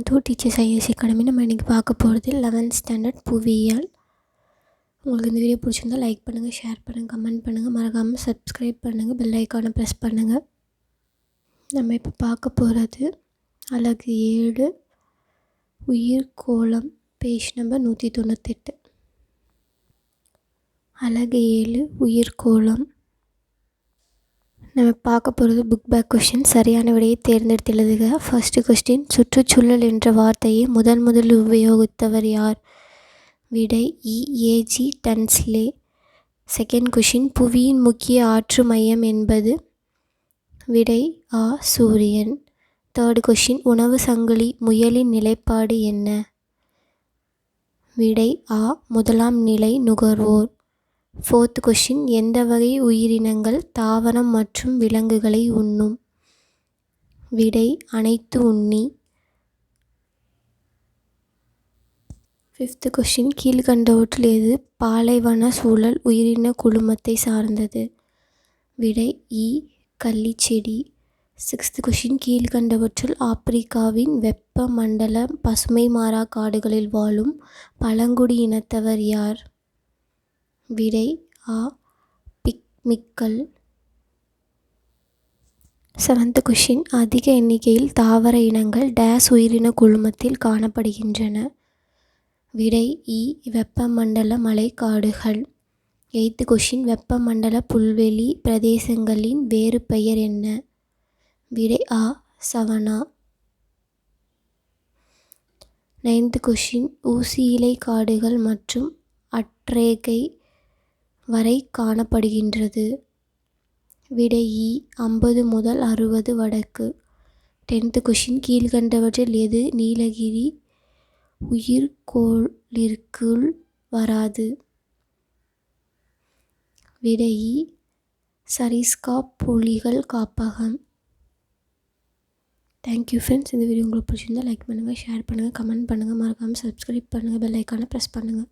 Two teachers IS academy நம்ம இன்றைக்கி பார்க்க போகிறது லெவன்த் ஸ்டாண்டர்ட் புவியியல். உங்களுக்கு இந்த வீடியோ பிடிச்சிருந்தா லைக் பண்ணுங்கள் ஷேர் பண்ணுங்கள் கமெண்ட் பண்ணுங்கள் மறக்காமல் சப்ஸ்கிரைப் பண்ணுங்கள் பெல் ஐக்கானை ப்ரெஸ் பண்ணுங்கள் நம்ம இப்போ பார்க்க போகிறது அழகு ஏழு உயிர் கோலம் பேஜ் நம்பர் நூற்றி தொண்ணூத்தெட்டு. அழகு ஏழு உயிர் கோலம் நம்ம பார்க்க போகிறது புக் பேக் கொஷின் சரியான விடையை தேர்ந்தெடுத்து எழுதுக ஃபஸ்ட்டு கொஸ்டின் சுற்றுச்சூழல் என்ற வார்த்தையை முதன் முதல் உபயோகித்தவர் யார்? விடை இ. AG Tansley. செகண்ட் கொஷின் புவியின் முக்கிய ஆற்று மையம் என்பது? விடை ஆ. சூரியன். தேர்டு கொஷின் உணவு சங்கிலி முயலின் நிலைப்பாடு என்ன? விடை ஆ. முதலாம் நிலை நுகர்வோர். ஃபோர்த் கொஷின் எந்த வகை உயிரினங்கள் தாவரம் மற்றும் விலங்குகளை உண்ணும்? விடை அனைத்து உண்ணி. ஃபிஃப்த்து கொஷின் கீழ்கண்டவற்றில் எது பாலைவன சூழல் உயிரின குழுமத்தை சார்ந்தது? விடை இ கள்ளிச்செடி. சிக்ஸ்த் கொஷின் கீழ்கண்டவற்றில் ஆப்பிரிக்காவின் வெப்ப மண்டல பசுமை மாறா காடுகளில் வாழும் பழங்குடி இனத்தவர் யார்? விடை ஆ. பிக்மிக்கல். செவன்த் கொஷின் அதிக எண்ணிக்கையில் தாவர இனங்கள் டேஸ் உயிரின குழுமத்தில் காணப்படுகின்றன. விடை இ. வெப்பமண்டல மலைக்காடுகள். எய்த்து கொஷின் வெப்பமண்டல புல்வெளி பிரதேசங்களின் வேறு பெயர் என்ன? விடை ஆ. சவனா. நைன்த் கொஷின் ஊசி இலை காடுகள் மற்றும் அட்ரேகை வரை காணப்படுகின்றது. விடையி ஐம்பது முதல் அறுபது வடக்கு. டென்த்து கொஷின் கீழ்கண்டவற்றில் எது நீலகிரி உயிர்கோளிற்குள் வராது? விடையி சரிஸ்கா புலிகள் காப்பகம். தேங்க்யூ ஃப்ரெண்ட்ஸ் இந்த வீடியோ உங்களுக்கு பிடிச்சிருந்தால் லைக் பண்ணுங்கள் ஷேர் பண்ணுங்கள் கமெண்ட் பண்ணுங்கள் மறக்காமல் சப்ஸ்கிரைப் பண்ணுங்கள் பெல் ஐக்கானை ப்ரெஸ் பண்ணுங்கள்